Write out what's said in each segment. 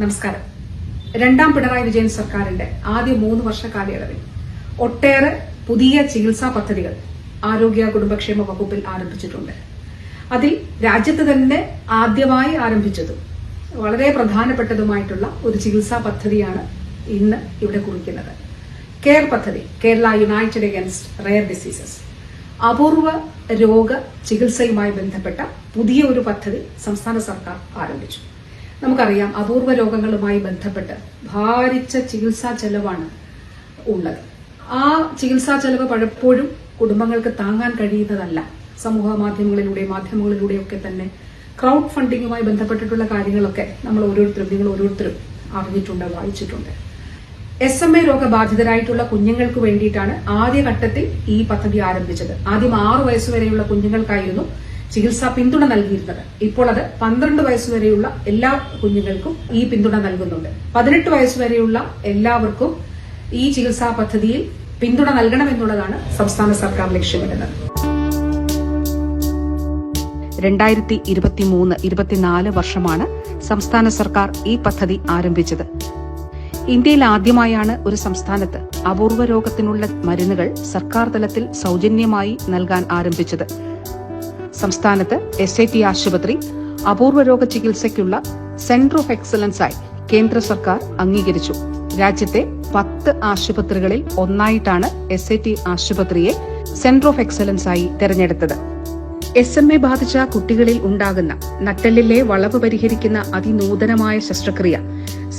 നമസ്കാരം. രണ്ടാം പിണറായി വിജയൻ സർക്കാരിന്റെ ആദ്യ മൂന്ന് വർഷ കാലയളവിൽ ഒട്ടേറെ പുതിയ ചികിത്സാ പദ്ധതികൾ ആരോഗ്യ കുടുംബക്ഷേമ വകുപ്പിൽ ആരംഭിച്ചിട്ടുണ്ട്. അതിൽ രാജ്യത്ത് തന്നെ ആദ്യമായി ആരംഭിച്ചതും വളരെ പ്രധാനപ്പെട്ടതുമായിട്ടുള്ള ഒരു ചികിത്സാ പദ്ധതിയാണ് ഇന്ന് ഇവിടെ കുറിക്കുന്നത്. കെയർ പദ്ധതി Kerala united against rare diseases അപൂർവ രോഗ ചികിത്സയുമായി ബന്ധപ്പെട്ട പുതിയ ഒരു പദ്ധതി സംസ്ഥാന സർക്കാർ ആരംഭിച്ചു. നമുക്കറിയാം അപൂർവ രോഗങ്ങളുമായി ബന്ധപ്പെട്ട് ഭാരിച്ച ചികിത്സാ ചെലവാണ് ഉള്ളത്. ആ ചികിത്സാ ചെലവ് പലപ്പോഴും കുടുംബങ്ങൾക്ക് താങ്ങാൻ കഴിയുന്നതല്ല. സമൂഹ മാധ്യമങ്ങളിലൂടെ മാധ്യമങ്ങളിലൂടെയൊക്കെ തന്നെ ക്രൗഡ് ഫണ്ടിങ്ങുമായി ബന്ധപ്പെട്ടിട്ടുള്ള കാര്യങ്ങളൊക്കെ നമ്മൾ ഓരോരുത്തരും നിങ്ങൾ ഓരോരുത്തരും അറിഞ്ഞിട്ടുണ്ട് വായിച്ചിട്ടുണ്ട്. എസ് എം എ രോഗബാധിതരായിട്ടുള്ള കുഞ്ഞുങ്ങൾക്ക് വേണ്ടിയിട്ടാണ് ആദ്യഘട്ടത്തിൽ ഈ പദ്ധതി ആരംഭിച്ചത്. ആദ്യം ആറു വയസ്സുവരെയുള്ള കുഞ്ഞുങ്ങൾക്കായിരുന്നു ചികിത്സാ പിന്തുണ നൽകിയിരുന്നത്. ഇപ്പോൾ അത് പന്ത്രണ്ട് വയസ്സുവരെയുള്ള എല്ലാ കുഞ്ഞുങ്ങൾക്കും ഈ പിന്തുണ നൽകുന്നുണ്ട്. പതിനെട്ട് വയസ്സുവരെയുള്ള എല്ലാവർക്കും ഈ ചികിത്സാ പദ്ധതിയിൽ പിന്തുണ നൽകണമെന്നുള്ളതാണ് സംസ്ഥാന സർക്കാർ ലക്ഷ്യമിടുന്നത്. രണ്ടായിരത്തി ഇരുപത്തിമൂന്ന് ഇരുപത്തിനാല് വർഷമാണ് സംസ്ഥാന സർക്കാർ ഈ പദ്ധതി ആരംഭിച്ചത്. ഇന്ത്യയിൽ ആദ്യമായാണ് ഒരു സംസ്ഥാനത്ത് അപൂർവ രോഗത്തിനുള്ള മരുന്നുകൾ സർക്കാർ തലത്തിൽ സൗജന്യമായി നൽകാൻ ആരംഭിച്ചത്. സംസ്ഥാനത്ത് എസ് ഐ ടി ആശുപത്രി അപൂർവ രോഗ ചികിത്സയ്ക്കുള്ള സെന്റർ ഓഫ് എക്സലൻസ് ആയി കേന്ദ്ര സർക്കാർ അംഗീകരിച്ചു. രാജ്യത്തെ പത്ത് ആശുപത്രികളിൽ ഒന്നായിട്ടാണ് എസ് ഐ ടി ആശുപത്രിയെ സെന്റർ ഓഫ് എക്സലൻസ് ആയി തെരഞ്ഞെടുത്തത്. എസ് എം എ ബാധിച്ച കുട്ടികളിൽ ഉണ്ടാകുന്ന നട്ടെല്ലിലെ വളവ് പരിഹരിക്കുന്ന അതിനൂതനമായ ശസ്ത്രക്രിയ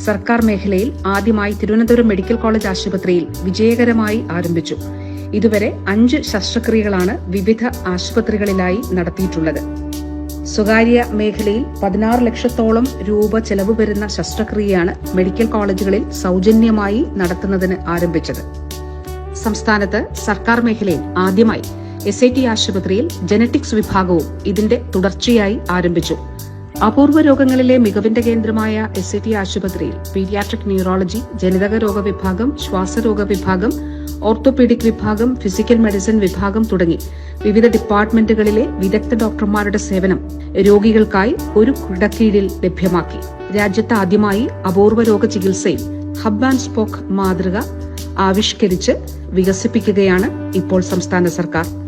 സർക്കാർ മേഖലയിൽ ആദ്യമായി തിരുവനന്തപുരം മെഡിക്കൽ കോളേജ് ആശുപത്രിയിൽ വിജയകരമായി ആരംഭിച്ചു. ഇതുവരെ അഞ്ച് ശസ്ത്രക്രിയകളാണ് വിവിധ ആശുപത്രികളിലായി നടത്തിയിട്ടുള്ളത്. സ്വകാര്യ മേഖലയിൽ പതിനാറ് ലക്ഷത്തോളം രൂപ ചെലവ് വരുന്ന ശസ്ത്രക്രിയയാണ് മെഡിക്കൽ കോളേജുകളിൽ സൗജന്യമായി നടത്തുന്നതിന് ആരംഭിച്ചത്. സംസ്ഥാനത്ത് സർക്കാർ മേഖലയിൽ ആദ്യമായി എസ് ഐ ടി ആശുപത്രിയിൽ ജനറ്റിക്സ് വിഭാഗവും ഇതിന്റെ തുടർച്ചയായി ആരംഭിച്ചു. അപൂർവ രോഗങ്ങളിലെ മികവിന്റെ കേന്ദ്രമായ എസ് ഐ ടി ആശുപത്രിയിൽ പീഡിയാട്രിക് ന്യൂറോളജി ജനിതക രോഗ വിഭാഗം ശ്വാസരോഗ വിഭാഗം ഓർത്തോപീഡിക് വിഭാഗം ഫിസിക്കൽ മെഡിസിൻ വിഭാഗം തുടങ്ങി വിവിധ ഡിപ്പാർട്ട്മെന്റുകളിലെ വിദഗ്ധ ഡോക്ടർമാരുടെ സേവനം രോഗികൾക്കായി ഒരു കിടക്കീഴിൽ ലഭ്യമാക്കി. രാജ്യത്ത് ആദ്യമായി അപൂർവ രോഗ ചികിത്സയിൽ ഹബ് ആൻഡ് സ്പോക്ക് മാതൃക ആവിഷ്കരിച്ച് വികസിപ്പിക്കുകയാണ് ഇപ്പോൾ സംസ്ഥാന സർക്കാർ.